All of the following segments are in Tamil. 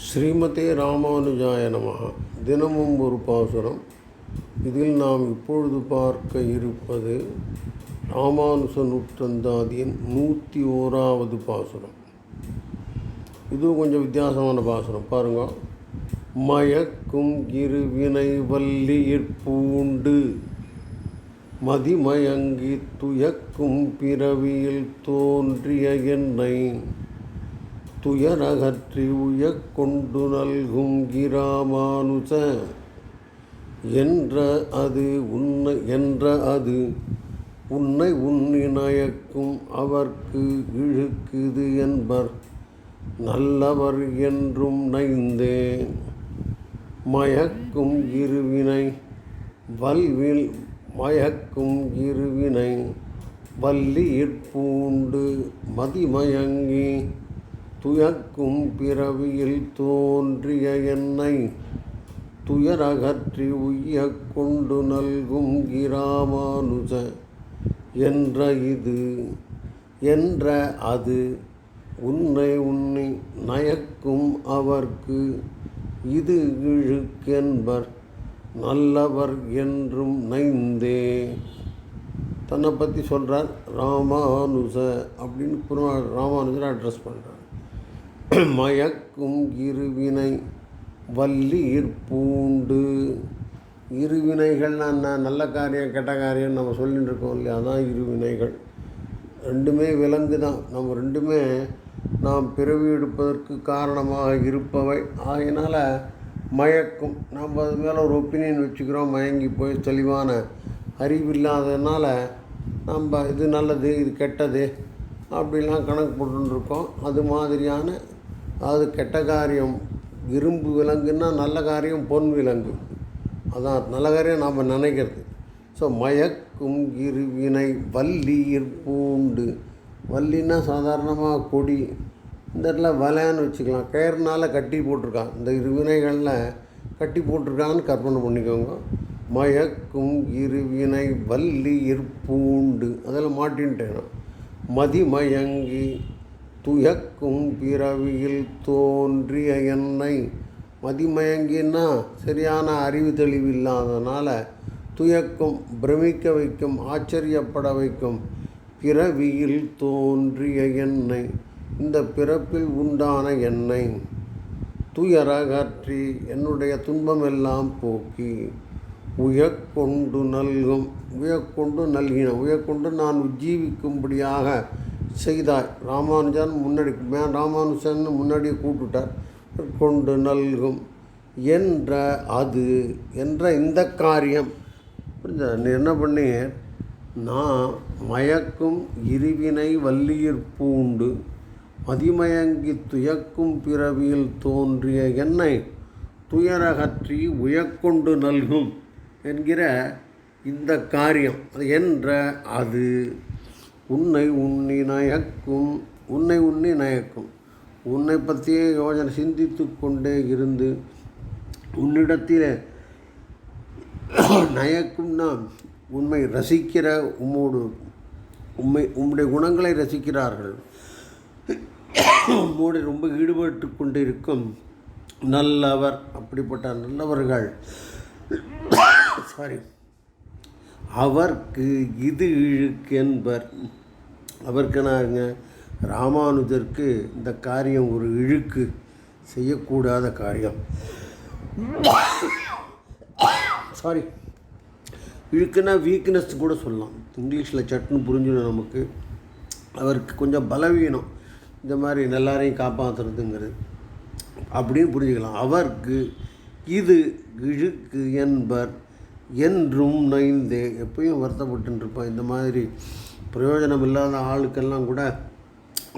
ஸ்ரீமதே ராமானுஜாய நமஹ தினமும் ஒரு பாசுரம். இதில் நாம் இப்பொழுது பார்க்க இருப்பது ராமானுஜ நூற்றந்தாதியின் நூற்றி ஓராவது பாசுரம். இதுவும் கொஞ்சம் வித்தியாசமான பாசுரம். பாருங்க. மயக்கும் இருவினை வல்லியிற்பூண்டு மதிமயங்கி துயக்கும் பிறவியில் தோன்றிய எண்ணெய் துயரகற்றி உயக் கொண்டு நல்கும் கிராமானுச. என்ற அது உன்னை என்ற அது உன்னை உன்னினயக்கும் அவர்க்கு இழுக்குது என்பர். நல்லவர் என்றும் நைந்தேன். மயக்கும் இருவினை வல்வில் மயக்கும் இருவினை வல்லியிற்பூண்டு மதிமயங்கி துயக்கும் பிறவியில் தோன்றிய என்னை துயரகற்றி உய்யக் கொண்டு நல்கும் கிராமானுஜ என்ற இது என்ற அது உன்னை உன்னை நயக்கும் அவர்க்கு இது இழுக்கென்பர் நல்லவர் என்றும் நைந்தே. தன்னை பற்றி சொல்கிறார் ராமானுஜ அப்படின்னு புற- ராமானுஜரை அட்ரஸ் பண்ணுறார் மயக்கும் இருவினை வல்லீர் பூண்டு. இருவினைகள்னா என்ன நல்ல காரியம் கெட்ட காரியம் நம்ம சொல்லிட்டு இருக்கோம் இல்லையா? அதான் இருவினைகள். ரெண்டுமே விலங்கு தான் நம்ம ரெண்டுமே நாம் பிறவி எடுப்பதற்கு காரணமாக இருப்பவை. ஆகினால் மயக்கும். நம்ம அது மேலே ஒரு ஒப்பீனியன் வச்சுக்கிறோம் மயங்கி போய் தெளிவான அறிவு இல்லாததுனால நம்ம இது நல்லது இது கெட்டது அப்படிலாம் கணக்கு போட்டுன்னு இருக்கோம் அது மாதிரியான அது கெட்ட காரியம். இரும்பு விலங்குன்னா நல்ல காரியம் பொன் விலங்கு. அதான் நல்ல காரியம் நாம் நினைக்கிறது. ஸோ மயக்கும் இருவினை வல்லீர் பூண்டு. வல்லின்னா சாதாரணமாக கொடி. இந்த இடத்துல வலைன்னு வச்சுக்கலாம். கயிறுனால கட்டி போட்டிருக்கான். இந்த இருவினைகளில் கட்டி போட்டிருக்கான்னு கற்பனை பண்ணிக்கோங்க. மயக்கும் இருவினை வல்லீர் பூண்டு. அதில் மாட்டின்ட்டேன் மதிமயங்கி துயக்கும் பிறவியில் தோன்றிய என்னை மதிமயங்கின்னா சரியான அறிவு தெளிவு இல்லாதனால துயக்கும் பிரமிக்க வைக்கும் ஆச்சரியப்பட வைக்கும் பிறவியில் தோன்றிய என்னை இந்த பிறப்பில் உண்டான என்னை. துயரகற்றி என்னுடைய துன்பமெல்லாம் போக்கி உயக்கொண்டு நல்கும் உயக்கொண்டு நல்கின உயக்கொண்டு நான் உஜ்ஜீவிக்கும்படியாக செய்தாய். ராமானுஜன் முன்னாடி மே ராமானுஜன் முன்னாடியே கூப்பிட்டுட்டார் கொண்டு நல்கும் என்ற அது என்ற இந்த காரியம். புரிஞ்சா நீ என்ன பண்ணி? நான் மயக்கும் இருவினை வல்லியிற் பூண்டு மதிமயங்கி துயக்கும் பிறவியில் தோன்றிய என்னை துயரகற்றி உயக்கொண்டு நல்கும் என்கிற இந்த காரியம். என்ற அது. உன்னை உன்னி நயக்கும் உன்னை உன்னி நயக்கும். உன்னை பற்றியே யோஜனை சிந்தித்து கொண்டே இருந்து உன்னிடத்தில் நயக்கும்னா உண்மை ரசிக்கிற உம்மோடு உண்மை உம்முடைய குணங்களை ரசிக்கிறார்கள். உம்மோடு ரொம்ப ஈடுபட்டு கொண்டிருக்கும் நல்லவர் அப்படிப்பட்ட நல்லவர்கள். சாரி அவர்க்கு இது இழுக்கு என்பர் ராமானுஜருக்கு இந்த காரியம் ஒரு இழுக்கு செய்யக்கூடாத காரியம். சாரி இழுக்குன்னா வீக்னஸ் கூட சொல்லலாம். இங்கிலீஷில் சட்டுன்னு புரிஞ்சிடும் நமக்கு. அவருக்கு கொஞ்சம் பலவீனம். இந்த மாதிரி எல்லாரையும் காப்பாற்றுறதுங்கிறது அப்படின்னு புரிஞ்சுக்கலாம். அவருக்கு இது இழுக்கு என்பர். என்றும் நைந்தே. எப்பயும் வருத்தப்பட்டுருப்பான். இந்த மாதிரி பிரயோஜனம் இல்லாத ஆளுக்கெல்லாம் கூட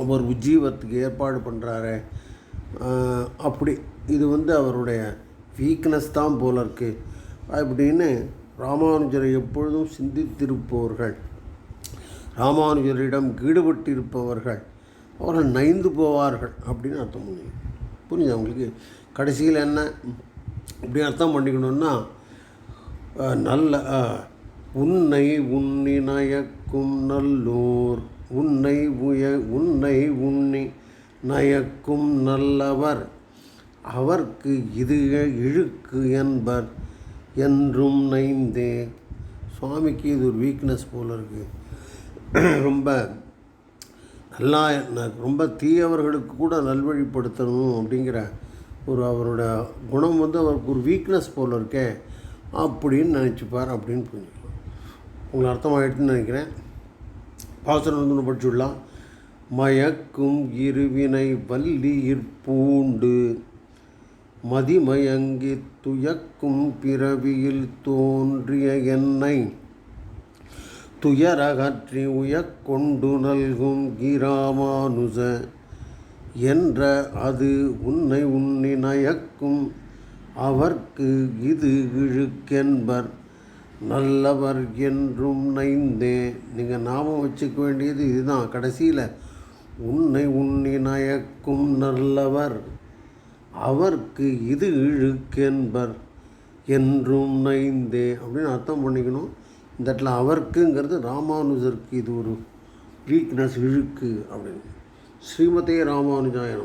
அவர் உஜ்ஜீவத்துக்கு ஏற்பாடு பண்ணுறாரு அப்படி. இது வந்து அவருடைய வீக்னஸ் தான் போல இருக்குது அப்படின்னு ராமானுஜரை எப்பொழுதும் சிந்தித்திருப்பவர்கள் ராமானுஜரிடம் ஈடுபட்டிருப்பவர்கள் அவர்கள் நைந்து போவார்கள் அப்படின்னு அர்த்தம் பண்ணி புரியுது அவங்களுக்கு கடைசியில் என்ன? இப்படி அர்த்தம் பண்ணிக்கணுன்னா நல்ல உன்னை உன்னினயக்கும் நல்லோர் உன்னை உய உன்னை உன்னி நயக்கும் நல்லவர். அவர்க்கு இது இழுக்கு என்பர் என்றும் நைந்தே. சுவாமிக்கு இது ஒரு வீக்னஸ் போல் இருக்குது ரொம்ப நல்லா ரொம்ப தீயவர்களுக்கு கூட நல்வழிப்படுத்தணும் அப்படிங்கிற ஒரு அவரோட குணம் வந்து அவருக்கு ஒரு வீக்னஸ் போல் இருக்கே. அப்படின்னு நினச்சிப்பார் அப்படின்னு புரிஞ்சுக்கலாம். உங்களுக்கு அர்த்தமாயிட்டுன்னு நினைக்கிறேன். பாசனம் வந்து படிச்சுடலாம் மயக்கும் இருவினை வல்லியிற் பூண்டு மதிமயங்கி துயக்கும் பிறவியில் தோன்றிய என்னை துயரகற்றி உயக்கொண்டு நல்கும் கிராமானுச என்ற அது உன்னை உன்னி நயக்கும் அவர்க்கு இது இழுக்கென்பர். நல்லவர் என்றும் நைந்தே. நீங்கள் ஞாபகம் வச்சுக்க வேண்டியது இதுதான். கடைசியில் உன்னை உன்னி நயக்கும் நல்லவர் அவர்க்கு இது இழுக்கென்பர் என்றும் நைந்தே. அப்படின்னு அர்த்தம் பண்ணிக்கணும். இந்த இடத்துல அவர்க்குங்கிறது ராமானுஜருக்கு இது ஒரு வீக்னஸ் இழுக்கு அப்படின்னு. ஸ்ரீமதே ராமானுஜாய